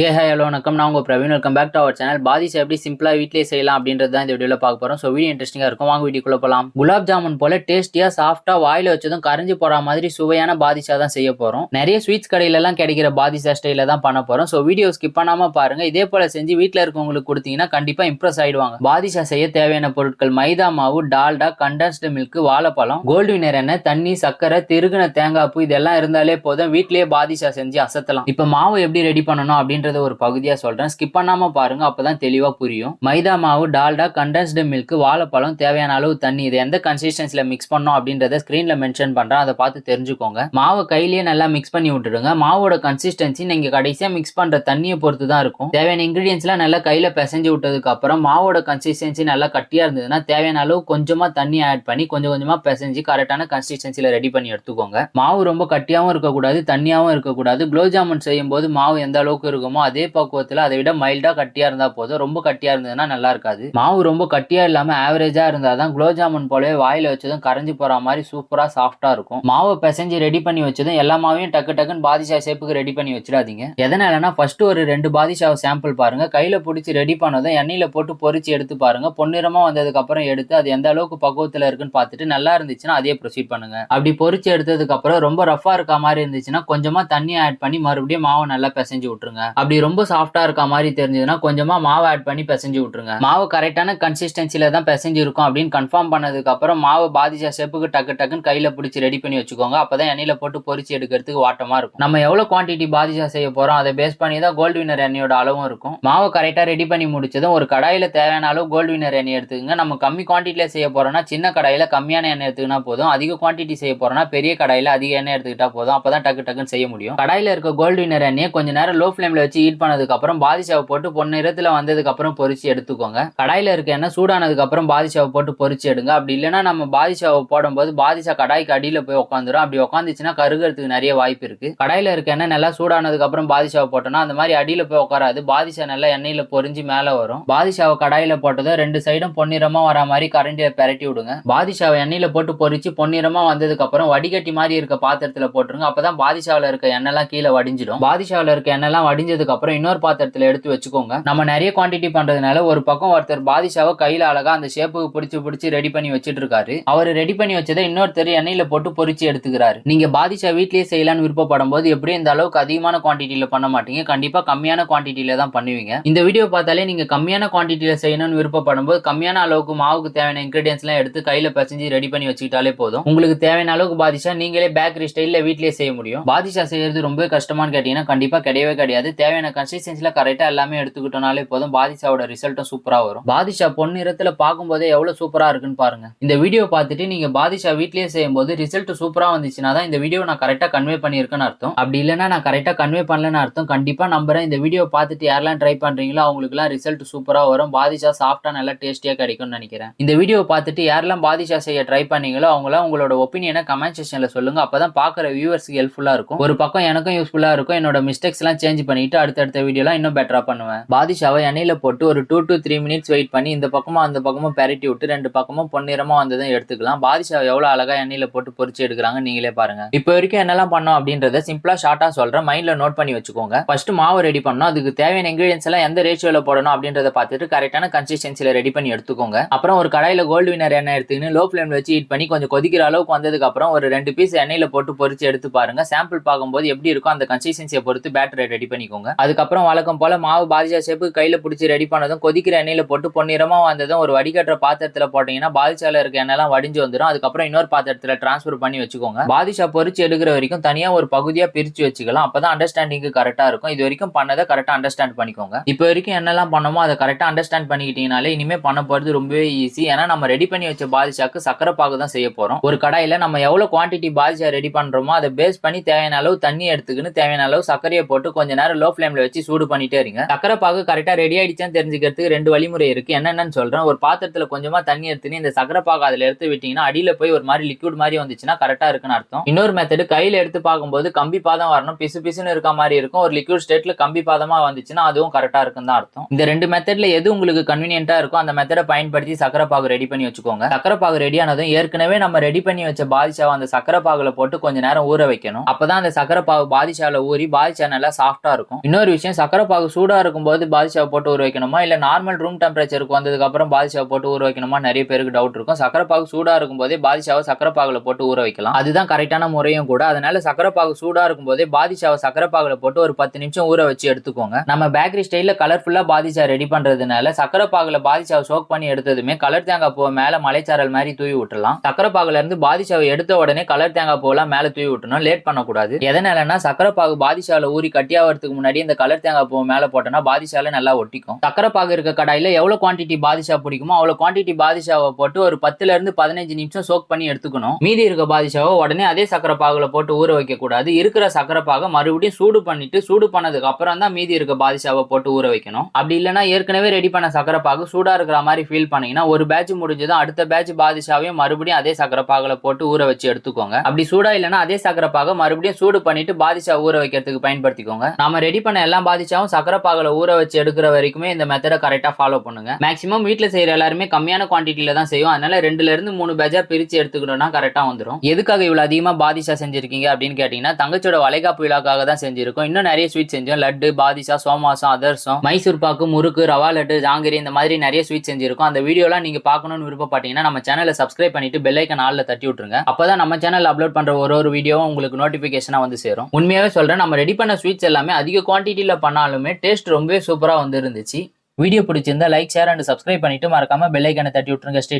ஏ hi hello வணக்கம். நான் உங்கள் Praveen. Welcome back to our channel badusha எப்படி சிம்பிளாக வீட்லேயே செய்யலாம் அப்படின்றது தான் இந்த வீடியோவில் பார்க்க போகிறோம் ஸோ வீடியோ இன்ட்ரெஸ்டிங்காக இருக்கும். வாங்க வீடியோக்குள்ளே போகலாம் குலாப் ஜாமுன் போல டேஸ்டியாக சாஃப்டாக வாயில் வச்சதும் கரைஞ்சி போகிற மாதிரி சுவையான பாதிஷா தான் செய்ய போகிறோம் நிறைய ஸ்வீட்ஸ் கடையிலலாம் கிடைக்கிற பாதிஷா ஸ்டைலில் தான் பண்ண போகிறோம் ஸோ வீடியோ ஸ்கிப் பண்ணாமல் பாருங்கள் இதே போல் செஞ்சு வீட்டில் இருக்கவங்களுக்கு கொடுத்தீங்கன்னா கண்டிப்பாக இம்ப்ரெஸ் ஆகிடுவாங்க பாதிஷா செய்ய தேவையான பொருட்கள் மைதா மாவு டால்டா கண்டென்ஸ்டு மில்க் வாழைப்பழம் கோல்டு வினர் எண்ணெய் தண்ணி சக்கரை திருகுன தேங்காய் பூ இதெல்லாம் இருந்தாலே போதும். வீட்டிலேயே பாதிஷா செஞ்சு அசத்தலாம். இப்போ மாவு எப்படி ரெடி பண்ணணும் அப்படின்னு அப்படின்றத ஒரு பகுதியா சொல்றேன். ஸ்கிப் பண்ணாம பாருங்க அப்பதான் தெளிவா புரியும். மைதா மாவு டால்டா கண்டென்ஸ்டு மில்க் வாழைப்பழம் தேவையான அளவு தண்ணி இது எந்த கன்சிஸ்டன்சில மிக்ஸ் பண்ணோம் அப்படின்றத ஸ்கிரீன்ல மென்ஷன் பண்றேன். அதை பார்த்து தெரிஞ்சுக்கோங்க. மாவை கையிலேயே நல்லா மிக்ஸ் பண்ணி விட்டுடுங்க. மாவோட கன்சிஸ்டன்சி நீங்க கடைசியா மிக்ஸ் பண்ற தண்ணியை பொறுத்து தான் இருக்கும். தேவையான இன்கிரீடியன்ஸ்லாம் நல்லா கையில பிசைஞ்சு விட்டதுக்கு அப்புறம் மாவோட கன்சிஸ்டன்சி நல்லா கட்டியா இருந்ததுன்னா தேவையான அளவு கொஞ்சமா தண்ணி ஆட் பண்ணி கொஞ்சம் கொஞ்சமா பிசைஞ்சு கரெக்டான கன்சிஸ்டன்சில ரெடி பண்ணி எடுத்துக்கோங்க. மாவு ரொம்ப கட்டியாவும் இருக்கக்கூடாது தண்ணியாவும் இருக்கக்கூடாது. குலோப் ஜாமுன் செய்யும் போது மாவு எந்த அளவுக்கு இருக்குமோ? அதே பக்குவத்தில் அதை விட மைல்டாக கட்டியாக இருந்தால் போதும். ரொம்ப கட்டியாக இருந்ததுன்னா நல்லா இருக்காது. மாவு ரொம்ப கட்டியாக இல்லாமல் ஆவரேஜாக இருந்தால் தான் குலோப் ஜாமுன் போலவே வாயில் வச்சதும் கரைஞ்சி போகிற மாதிரி சூப்பராக சாஃப்டாக இருக்கும். மாவை பிசைஞ்சு ரெடி பண்ணி வச்சதும் எல்லா மாவையும் டக்கு டக்குன்னு பாதிஷா ஷேப்புக்கு ரெடி பண்ணி வச்சிடாதீங்க. எதனாலனா ஃபர்ஸ்ட் ஒரு ரெண்டு பாதிஷாவை சாம்பிள் பாருங்க. கையில் பிடிச்சி ரெடி பண்ணதும் எண்ணெயில் போட்டு பொறிச்சு எடுத்து பாருங்க. பொன்னிறமாக வந்ததுக்கப்புறம் எடுத்து அது எந்த அளவுக்கு பக்குவத்தில் இருக்குன்னு பார்த்துட்டு நல்லா இருந்துச்சுன்னா அதே ப்ரொசீட் பண்ணுங்க. அப்படி பொரிச்சு எடுத்ததுக்கப்புறம் ரொம்ப ரஃபாக இருக்க மாதிரி இருந்துச்சுன்னா கொஞ்சமாக தண்ணி ஆட் பண்ணி மறுபடியும் மாவை நல்லா பிசைஞ்சு விட்டுருங்க. அப்படி ரொம்ப சாஃப்டா இருக்க மாதிரி தெரிஞ்சதுன்னா கொஞ்சமா மாவு ஆட் பண்ணி பிசைஞ்சு விட்டுருங்க. மாவு கரெக்டான கன்சிஸ்டன்சில தான் பிசைஞ்சு இருக்கும் அப்படின்னு கன்ஃபார்ம் பண்ணதுக்கு அப்புறம் மாவு பாதிஷா ஷேப்புக்கு டக்கு டக்குன்னு கையில பிடிச்சி ரெடி பண்ணி வச்சுக்கோங்க. அப்பதான் எண்ணெயில போட்டு பொறிச்சு எடுக்கிறதுக்கு வாட்டமா இருக்கும். நம்ம எவ்வளவு குவான்டிட்டி பாதிஷா செய்ய போறோம்? அதை பேஸ் பண்ணி தான் கோல்டு வினர் எண்ணெயோட அளவும் இருக்கும். மாவு கரெக்டா ரெடி பண்ணி முடிச்சதும் ஒரு கடாயில தேவையான அளவு கோல்டு வினர் எண்ணெய் எடுத்துக்கங்க. நம்ம கம்மி குவான்டிட்டியில் செய்ய போறோம்னா சின்ன கடாயில கம்மியான எண்ணெய் எடுத்துக்கினா போதும். அதிக குவான்டிட்டி செய்ய போறோம்னா பெரிய கடாயில அதிக எண்ணெய் எடுத்துக்கிட்டா போதும். அப்பதான் டக்கு டக்குன்னு செய்ய முடியும். கடாயில இருக்க கோல்டு வினர் எண்ணெயை கொஞ்ச நேரம் லோ ஃபிளேம்ல வச்சு ஹீட் பண்ணதுக்கு அப்புறம் பாதிஷாவை போட்டு பொன்னிறத்துல வந்ததுக்கு அப்புறம் எடுத்துக்கோங்க. கடாயில இருக்க எண்ணெய் சூடானதுக்கு அப்புறம் பாதிஷாவை போட்டு பொரிச்சு எடுங்க. அப்படி இல்லைன்னா நம்ம பாதிஷாவை போடும்போது பாதிஷா கடாய்க்கு அடியில போய் உட்காந்துரும் அப்படி உட்காந்துச்சுன்னா கருகிறதுக்கு நிறைய வாய்ப்பு இருக்கு. கடாயில இருக்க எண்ணெய் நல்லா சூடானதுக்கு அப்புறம் பாதிஷாவை போட்டோம்னா அந்த மாதிரி அடியில போய் உட்காராது பாதிஷா நல்லா எண்ணெயில பொறிஞ்சு மேல வரும். பாதிஷாவை கடாயில போட்டதும் ரெண்டு சைடும் பொன்னிறமா வர மாதிரி கரண்டியை பெரட்டி விடுங்க. பாதிஷாவை எண்ணெயில போட்டு பொறிச்சு பொன்னிறமா வந்ததுக்கு அப்புறம் வடிகட்டி மாதிரி இருக்க பாத்திரத்துல போட்டுருங்க. அப்பதான் பாதிஷாவில் இருக்க எண்ணெய்லாம் கீழே வடிஞ்சிடும். பாதிஷாவில் இருக்க எண்ணெய்லாம் வடிஞ்சதுக்கு அப்புறம் இன்னொரு பாத்திரத்துல எடுத்து வச்சுக்கோங்க. நம்ம நிறைய குவான்டிட்டி பண்றதுனால ஒரு பக்கம் ஒருத்தர் பாதிஷாவை கையில அழகா அந்த ஷேப்புக்கு பிடிச்சி பிடிச்சி ரெடி பண்ணி வச்சிட்டு இருக்காரு அவர் ரெடி பண்ணி வச்சதை இன்னொருத்தர் எண்ணெயில போட்டு பொறிச்சு எடுத்துக்கிறாரு. நீங்க பாதிஷா வீட்லயே செய்யலாம்னு விருப்பப்படும் போது எப்படி இந்த அளவுக்கு அதிகமான குவான்டிட்டியில பண்ண மாட்டீங்க. கண்டிப்பா கம்மியான குவான்டிட்டியில தான் பண்ணுவீங்க. இந்த வீடியோ பார்த்தாலே நீங்க கம்மியான குவான்டிட்டியில செய்யணும்னு விருப்பப்படும் போது கம்மியான அளவுக்கு மாவுக்கு தேவையான இன்கிரீடியன்ஸ் எல்லாம் எடுத்து கையில பசஞ்சு ரெடி பண்ணி வச்சுக்கிட்டாலே போதும். உங்களுக்கு தேவையான அளவுக்கு பாதிஷா நீங்களே பேக்கரி ஸ்டைல்ல வீட்லயே செய்ய முடியும். பாதிஷா செய்யறது ரொம்ப கஷ்டமான்னு கேட்டீங்கன்னா கண்டிப்பா கிடையவே கிடையாது. தேவையான கன்சிஸ்டன்சில கரெக்டா எல்லாமே எடுத்துக்கிட்டோம்னாலே போதும். பாதிஷாவோட ரிசல்ட்டும் சூப்பரா வரும். பாதிஷா பொன் நிறத்துல பார்க்கும்போதே எவ்வளவு சூப்பரா இருக்குன்னு பாருங்க. இந்த வீடியோ பார்த்துட்டு நீங்க பாதிஷா வீட்லயே செய்யும் போது ரிசல்ட் சூப்பரா வந்துச்சுன்னா தான் இந்த வீடியோ நான் கரெக்டா கன்வே பண்ணியிருக்கேன்னு அர்த்தம். அப்படி இல்லைன்னா நான் கரெக்டா கன்வே பண்ணலன்னு அர்த்தம். கண்டிப்பா நம்புறேன். இந்த வீடியோ பார்த்துட்டு யாரெல்லாம் ட்ரை பண்றீங்களோ அவங்களுக்குலாம் ரிசல்ட் சூப்பரா வரும். பாதிஷா சாஃப்டா நல்லா டேஸ்டியா கிடைக்கும்னு நினைக்கிறேன். இந்த வீடியோ பார்த்துட்டு யாரெல்லாம் பாதிஷா செய்ய ட்ரை பண்ணீங்களோ அவங்களாம் உங்களோட ஒப்பீனியனை கமெண்ட் செக்ஷன்ல சொல்லுங்க. அப்பதான் பாக்குற வியூவர்ஸ்க்கு ஹெல்ப்ஃபுல்லா இருக்கும். ஒரு பக்கம் எனக்கும் யூஸ்ஃபுல்லா இருக்கும். என்னோட மிஸ்டேக்ஸ் எல்லாம் சேஞ்ச் பண்ணிட்டு அடுத்தடுத்த வீடியோலாம் இன்னும் பெட்டராக பண்ணுவேன். பாதிஷாவை எண்ணெயில் போட்டு ஒரு two to three minutes wait பண்ணி இந்த பக்கமும் அந்த பக்கமும் பெரட்டி விட்டு ரெண்டு பக்கமும் பொன்னிறமாக வந்ததும் எடுத்துக்கலாம். பாதிஷாவை எவ்வளோ அழகாக எண்ணெயில் போட்டு பொறிச்சு எடுக்கிறாங்க நீங்களே பாருங்க. இப்போ வரைக்கும் என்னெல்லாம் பண்ணோம் அப்படின்றத சிம்பிளாக ஷார்ட்டாக சொல்கிறேன் மைண்டில் நோட் பண்ணி வச்சுக்கோங்க. ஃபர்ஸ்ட் மாவு ரெடி பண்ணோம் அதுக்கு தேவையான இன்கிரீடியன்ஸ் எல்லாம் எந்த ரேஷியோவில் போடணும் அப்படின்றத பார்த்துட்டு கரெக்டான கன்சிஸ்டன்சியில் ரெடி பண்ணி எடுத்துக்கோங்க. அப்புறம் ஒரு கடையில் கோல்டு வினர் எண்ணெய் எடுத்துக்கின்னு லோ ஃப்ளேமில் வச்சு ஹீட் பண்ணி கொஞ்சம் கொதிக்கிற அளவுக்கு வந்ததுக்கு அப்புறம் ஒரு ரெண்டு பீஸ் எண்ணெயில் போட்டு பொறிச்சு எடுத்து பாருங்க. சாம்பிள் பார்க்கும்போது எப்படி இருக்கும் அந்த கன்சிஸ்டன்சியை பொறுத்து பேட்டரை ரெடி பண்ணிக்கோங்க. அதுக்கப்புறம் வழக்கம் போல மாவு பாதிஷா ஷேப்புக்கு கையில பிடிச்சி ரெடி பண்ணதும் கொதிக்கிற எண்ணெயில போட்டு பொன்னிறமா வந்ததும் ஒரு வடிகட்டுற பாத்திரத்துல போட்டீங்கன்னா பாதிஷால இருக்க எண்ணெய்லாம் வடிஞ்சு வந்துடும் அதுக்கப்புறம் இன்னொரு பாத்திரத்துல டிரான்ஸ்ஃபர் பண்ணி வச்சுக்கோங்க. பாதிஷா பொறிச்சு எடுக்கிற வரைக்கும் தனியா ஒரு பகுதியா பிரிச்சு வச்சுக்கலாம். அப்பதான் அண்டர்ஸ்டாண்டிங் கரெக்டா இருக்கும். இது வரைக்கும் பண்ணதை கரெக்டா அண்டர்ஸ்டாண்ட் பண்ணிக்கோங்க. இப்போ வரைக்கும் என்னெல்லாம் பண்ணமோ அதை கரெக்டா அண்டர்ஸ்டாண்ட் பண்ணிக்கிட்டீங்கனாலே இனிமே பண்ண போறது ரொம்பவே ஈஸி ஏன்னா நம்ம ரெடி பண்ணி வச்ச பாதிஷாக்கு சக்கரை பாகு தான் செய்ய போறோம். ஒரு கடாயில நம்ம எவ்வளவு குவான்டிட்டி பாதிஷா ரெடி பண்றோமோ அதை பேஸ் பண்ணி தேவையான அளவு தண்ணி எடுத்துக்கின்னு தேவையான அளவு சர்க்கரையை போட்டு கொஞ்ச நேரம் லோ ஃப்ளேமில் வச்சு சூடு பண்ணிட்டே இருங்க. சக்கரை பாகு கரெக்டாக ரெடி ஆயிடுச்சான்னு தெரிஞ்சுக்கிறதுக்கு ரெண்டு வழிமுறை இருக்கு. என்னென்னு சொல்கிறேன் ஒரு பாத்திரத்தில் கொஞ்சமாக தண்ணி எடுத்துன்னு இந்த சக்கரை பாகு அதில் எடுத்து விட்டீங்கன்னா அடியில் போய் ஒரு மாதிரி லிக்விட் மாதிரி வந்துச்சுன்னா கரெக்டாக இருக்குன்னு அர்த்தம். இன்னொரு மெத்தடு கையில் எடுத்து பார்க்கும்போது கம்பி பாதம் வரணும். பிசு பிசுன்னு இருக்க மாதிரி இருக்கும். ஒரு லிக்விட் ஸ்டேட்டில் கம்பி பாதமாக வந்துச்சுன்னா அதுவும் கரெக்டாக இருக்குன்னு தான் அர்த்தம். இந்த ரெண்டு மெத்தடில் எது உங்களுக்கு கன்வீனியன்ட்டாக இருக்கோ அந்த மெத்தடை பயன்படுத்தி சக்கரை பாகு ரெடி பண்ணி வச்சுக்கோங்க. சக்கரை பாகு ரெடி ஆனதும் ஏற்கனவே நம்ம ரெடி பண்ணி வச்ச பாதிஷாவை அந்த சக்கரை பாகுல போட்டு கொஞ்ச நேரம் ஊற வைக்கணும். அப்பதான் அந்த சக்கரை பாகு பாதிஷாவில் ஊறி பாதிஷா நல்லா சாஃப்டா இருக்கும். இன்னொரு விஷயம் சக்கரை பாகு சூடா இருக்கும்போது பாதுஷா போட்டு ஊற வைக்கணுமா? இல்ல நார்மல் ரூம் டெம்பரேச்சருக்கு வந்ததுக்கு அப்புறம் போட்டு ஊற வைக்கணுமா? நிறைய பேருக்கு டவுட் இருக்கும். சக்கரை பாகு சூடா இருக்கும்போதே பாதுஷாவை சக்கரை பாகுல போட்டு ஊற வைக்கலாம். அதுதான் கரெக்டான முறையும் கூட. அதனால சக்கரை பாகு சூடா இருக்கும்போதே பாதுஷாவை சக்கரை பாகுல போட்டு ஒரு பத்து நிமிஷம் ஊற வச்சு எடுத்துக்கோங்க. நம்ம பேக்கரி ஸ்டைல்ல கலர்ஃபுல்லா பாதிஷா ரெடி பண்றதுனால சக்கரை பாகுல பாதிஷாவை சோக் பண்ணி எடுத்ததுமே கலர் தேங்காய் பூவை மேல மலைச்சாரல் மாதிரி தூவி விட்டுலாம் சக்கரை பாகுல இருந்து பாதிஷாவை எடுத்த உடனே கலர் தேங்காய் பூவெல்லாம் மேல தூவி விட்டணும் லேட் பண்ணக்கூடாது. எதனாலன்னா சக்கரை பாகு பாதிஷாவில் ஊறி கட்டியாகிறதுக்கு முன்னாடி இந்த கலர் தேங்காய் பூ மேல போட்டோம்னா பாதிஷால நல்லா ஒட்டிக்கும். சக்கரை பாகு இருக்க கடாயில எவ்வளவு குவான்டிட்டி பாதிஷா பிடிக்குமோ அவ்வளவு குவான்டிட்டி பாதிஷாவை போட்டு ஒரு பத்துல இருந்து பதினஞ்சு நிமிஷம் சோக் பண்ணி எடுத்துக்கணும். மீதி இருக்க பாதிஷாவை உடனே அதே சக்கரை போட்டு ஊற வைக்க கூடாது. இருக்கிற சக்கரை பாகை மறுபடியும் சூடு பண்ணிட்டு சூடு பண்ணதுக்கு அப்புறம் தான் மீதி இருக்க பாதிஷாவை போட்டு ஊற வைக்கணும். அப்படி இல்லைன்னா ஏற்கனவே ரெடி பண்ண சக்கரை பாகு சூடா இருக்கிற மாதிரி ஃபீல் பண்ணீங்கன்னா ஒரு பேட்ச் முடிஞ்சதும் அடுத்த பேட்ச் பாதிஷாவையும் மறுபடியும் அதே சக்கரை போட்டு ஊற வச்சு எடுத்துக்கோங்க. அப்படி சூடா இல்லைன்னா அதே சக்கரை பாகை மறுபடியும் சூடு பண்ணிட்டு பாதிஷா ஊற வைக்கிறதுக்கு பயன்படுத்திக்கோங்க. நாம ரெடி பண்ண எல்லாம் பாதுஷாவும் சக்கரை பாகுல ஊற வச்சு எடுக்கிற வரைக்குமே இந்த மெத்தடை கரெக்டா ஃபாலோ பண்ணுங்க. மேக்ஸிமம் வீட்டில் செய்யற எல்லாருமே கம்மியான குவான்டிட்டியில தான் செய்வோம் அதனால ரெண்டுல இருந்து மூணு பேஜா பிரிச்சு எடுத்துக்கிட்டோம்னா கரெக்டா வந்துடும் எதுக்காக இவ்வளவு அதிகமா பாதிஷா செஞ்சிருக்கீங்க அப்படின்னு கேட்டீங்கன்னா தங்கச்சியோட வளைகாப்பு விழாக்காக தான் செஞ்சிருக்கோம். இன்னும் நிறைய ஸ்வீட் செஞ்சோம். லட்டு பாதிஷா சோமாசம் அதர்சம் மைசூர் பாக்கு முறுக்கு ரவா லட்டு ஜாங்கிரி இந்த மாதிரி நிறைய ஸ்வீட் செஞ்சிருக்கோம். அந்த வீடியோலாம் நீங்க பார்க்கணும்னு விருப்பப்பட்டீங்கன்னா நம்ம சேனலை சப்ஸ்கிரைப் பண்ணிட்டு பெல்லைக்கன் ஆல்ல தட்டி விட்டுருங்க. அப்பதான் நம்ம சேனல் அப்லோட் பண்ற ஒரு ஒரு வீடியோவும் உங்களுக்கு நோட்டிபிகேஷனா வந்து சேரும். உண்மையாவே சொல்றேன் நம்ம ரெடி பண்ண ஸ்வீட்ஸ் எல்லாமே அதிக குவான்டிட்டியில் பண்ணாலுமே டேஸ்ட் ரொம்பவே சூப்பரா வந்து இருந்துச்சு. வீடியோ பிடிச்சிருந்தா லைக் ஷேர் அண்ட் சப்ஸ்கிரைப் பண்ணிட்டு மறக்காம பெல்லைக்கனை தட்டி விட்டுருங்க. ஸ்டே